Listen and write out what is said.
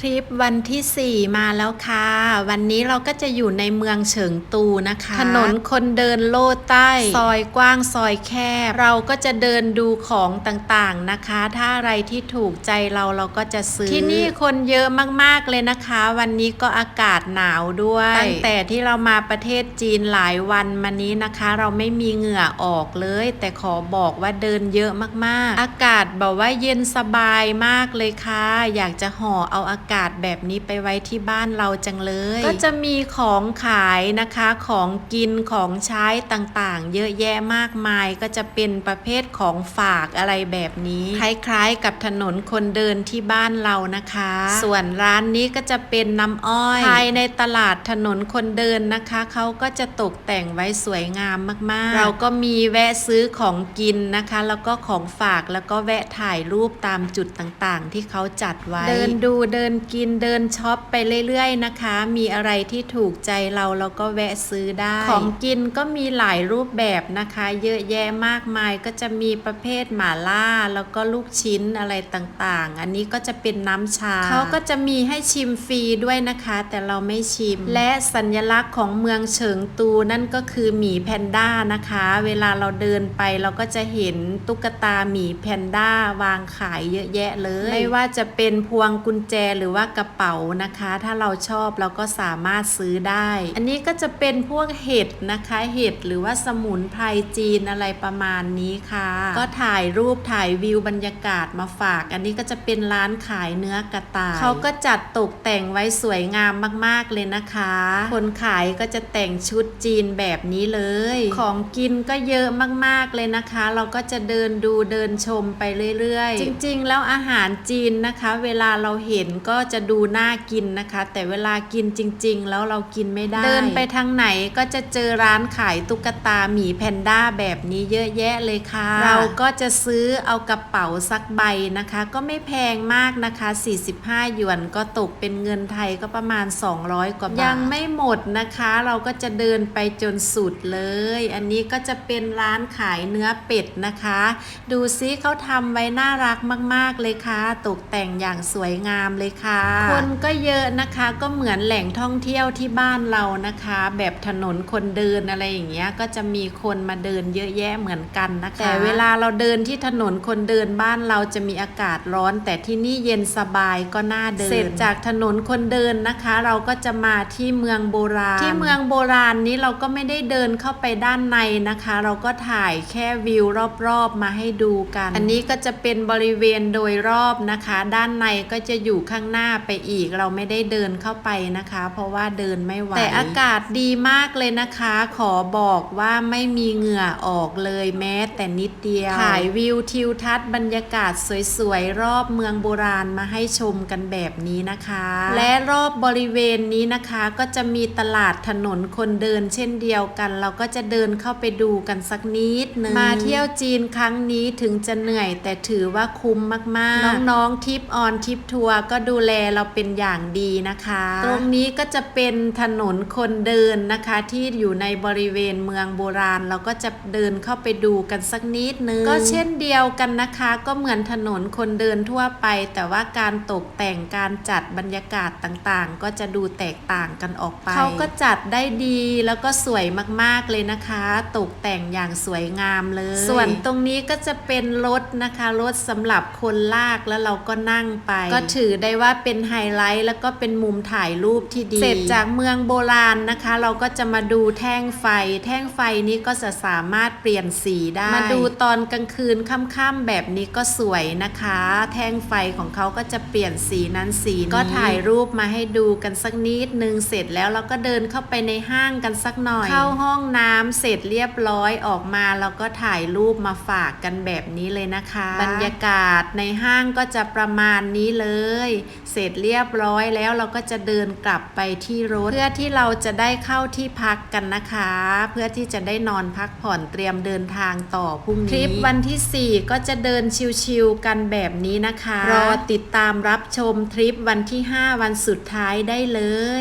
ทริปวันที่ 4 มาแล้วค่ะ วันนี้เราก็จะอยู่ในเมืองเฉิงตูนะคะ ถนนคนเดินโลดใต้ ซอยกว้างซอยแคบ เราก็จะเดินดูของต่างๆนะคะ ถ้าอะไรที่ถูกใจเราเราก็จะซื้อ ที่นี่คนเยอะมากๆเลยนะคะ วันนี้ก็อากาศหนาวด้วย ตั้งแต่ที่เรามาประเทศจีนหลายวันมานี้นะคะ เราไม่มีเหงื่อออกเลย แต่ขอบอกว่าเดินเยอะมากๆ อากาศแบบว่าเย็นสบายมากเลยค่ะ อยากจะห่อเอาอากาศแบบนี้ไปไว้ที่บ้านเราจังเลย ก็จะมีของขายนะคะของกินของใช้ต่างๆ เยอะแยะมากมายก็จะเป็นประเภทของฝากอะไรแบบนี้ คล้ายๆ กับถนนคนเดินที่บ้านเรานะคะ ส่วนร้านนี้ก็จะเป็นน้ำอ้อยภายในตลาดถนนคนเดินนะคะเขาก็จะตกแต่งไว้สวยงามมากๆ เราก็มีแวะซื้อของกินนะคะ แล้วก็ของฝากแล้วก็แวะถ่ายรูปตามจุดต่างๆ ที่เขาจัดไว้ เดินดูเดินกินเดินช็อปไปเรื่อยๆนะคะ มีอะไรที่ถูกใจเราเราก็แวะซื้อได้ ของกินก็มีหลายรูปแบบนะคะ เยอะแยะมากมายก็จะมีประเภทหม่าล่า แล้วก็ลูกชิ้นอะไรต่างๆ อันนี้ก็จะเป็นน้ำชา เขาก็จะมีให้ชิมฟรีด้วยนะคะ แต่เราไม่ชิม และสัญลักษณ์ของเมืองเฉิงตูนั่นก็คือหมีแพนด้านะคะ เวลาเราเดินไปเราก็จะเห็นตุ๊กตาหมีแพนด้าวางขายเยอะแยะเลย ไม่ว่าจะเป็นพวงกุญแจหรือรือว่ากระเป๋านะคะ ถ้าเราชอบเราก็สามารถซื้อได้ อันนี้ก็จะเป็นพวกเห็ดนะคะ เห็ดหรือว่าสมุนไพรจีนอะไรประมาณนี้ค่ะ ก็ถ่ายรูปถ่ายวิวบรรยากาศมาฝาก อันนี้ก็จะเป็นร้านขายเนื้อกระต่ายเขาก็จัดตกแต่งไว้สวยงามมากๆเลยนะคะ คนขายก็จะแต่งชุดจีนแบบนี้เลย ของกินก็เยอะมากๆเลยนะคะ เราก็จะเดินดูเดินชมไปเรื่อยๆ จริง ๆ แล้วอาหารจีนนะคะ เวลาเราเห็นก็จะดูน่ากินนะคะ แต่เวลากินจริง ๆ แล้วเรากินไม่ได้ เดินไปทางไหนก็จะเจอร้านขายตุ๊กตาหมีแพนด้าแบบนี้เยอะแยะเลยค่ะ เราก็จะซื้อเอากระเป๋าสักใบนะคะ ก็ไม่แพงมากนะคะ 45 หยวนก็ตกเป็นเงินไทยก็ประมาณ 200 กว่าบาท ยังไม่หมดนะคะ เราก็จะเดินไปจนสุดเลย อันนี้ก็จะเป็นร้านขายเนื้อเป็ดนะคะ ดูซิเขาทำไว้น่ารักมาก ๆ เลยค่ะ ตกแต่งอย่างสวยงามเลยค่ะคนก็เยอะนะคะก็เหมือนแหล่งท่องเที่ยวที่บ้านเรานะคะ แบบถนนคนเดินอะไรอย่างเงี้ยก็จะมีคนมาเดินเยอะแยะเหมือนกันนะคะ แต่เวลาเราเดินที่ถนนคนเดินบ้านเราจะมีอากาศร้อน แต่ที่นี่เย็นสบายก็น่าเดินเสร็จจากถนนคนเดินนะคะ เราก็จะมาที่เมืองโบราณ ที่เมืองโบราณนี้เราก็ไม่ได้เดินเข้าไปด้านในนะคะ เราก็ถ่ายแค่วิวรอบๆมาให้ดูกัน อันนี้ก็จะเป็นบริเวณโดยรอบนะคะ ด้านในก็จะอยู่ข้างหน้าไปอีก เราไม่ได้เดินเข้าไปนะคะ เพราะว่าเดินไม่ไหวแต่อากาศดีมากเลยนะคะ ขอบอกว่าไม่มีเหงื่อออกเลยแม้แต่นิดเดียวถ่ายวิวทิวทัศน์บรรยากาศสวยๆ รอบเมืองโบราณมาให้ชมกันแบบนี้นะคะ และรอบบริเวณนี้นะคะก็จะมีตลาดถนนคนเดินเช่นเดียวกัน เราก็จะเดินเข้าไปดูกันสักนิดนึงมาเที่ยวจีนครั้งนี้ถึงจะเหนื่อย แต่ถือว่าคุ้มมากๆ น้องๆทิปออนทิปทัวร์ก็ดูแลเราเป็นอย่างดีนะคะ ตรงนี้ก็จะเป็นถนนคนเดินนะคะ ที่อยู่ในบริเวณเมืองโบราณ เราก็จะเดินเข้าไปดูกันสักนิดนึงก็เช่นเดียวกันนะคะ ก็เหมือนถนนคนเดินทั่วไป แต่ว่าการตกแต่งการจัดบรรยากาศต่างๆ ก็จะดูแตกต่างกันออกไปเขาก็จัดได้ดีแล้วก็สวยมากๆเลยนะคะ ตกแต่งอย่างสวยงามเลย ส่วนตรงนี้ก็จะเป็นรถนะคะรถสำหรับคนลากแล้วเราก็นั่งไป ก็ถือได้ว่าเป็นไฮไลท์แล้วก็เป็นมุมถ่ายรูปที่ดี เสร็จจากเมืองโบราณนะคะ เราก็จะมาดูแท่งไฟ แท่งไฟนี้ก็จะสามารถเปลี่ยนสีได้ มาดูตอนกลางคืนค่ำๆแบบนี้ก็สวยนะคะ แท่งไฟของเขาก็จะเปลี่ยนสีนั้นสีนี้ก็ถ่ายรูปมาให้ดูกันสักนิดนึงเสร็จแล้วเราก็เดินเข้าไปในห้างกันสักหน่อย เข้าห้องน้ำเสร็จเรียบร้อยออกมาเราก็ถ่ายรูปมาฝากกันแบบนี้เลยนะคะ บรรยากาศในห้างก็จะประมาณนี้เลย เสร็จเรียบร้อยแล้วเราก็จะเดินกลับไปที่รถ เพื่อที่เราจะได้เข้าที่พักกันนะคะ เพื่อที่จะได้นอนพักผ่อนเตรียมเดินทางต่อพรุ่งนี้ทริปวันที่ 4 ก็จะเดินชิวๆกันแบบนี้นะคะ รอติดตามรับชมทริปวันที่ 5 วันสุดท้ายได้เลย